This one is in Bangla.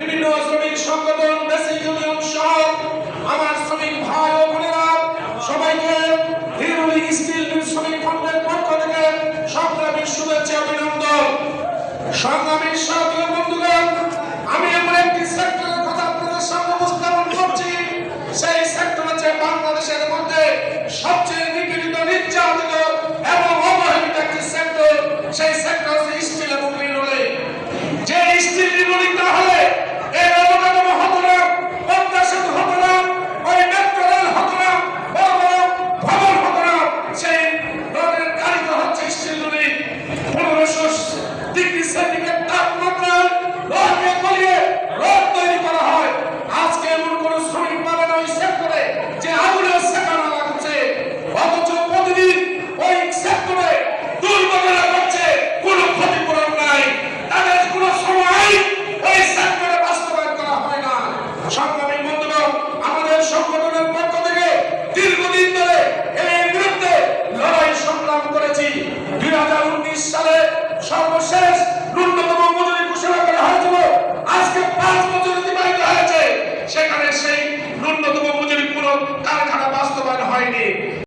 বিভিন্ন শ্রমিক সংগঠন, বেসিক ইউনিয়ন সহ আমার শ্রমিক ভাই ও বোনেরা, সবাইকে হিরুলি স্টিল শ্রমিক ফান্ডের পক্ষ থেকে সংগ্রামের শুভেচ্ছা অভিনন্দন। সংগ্রামের সব সালে সর্বশেষ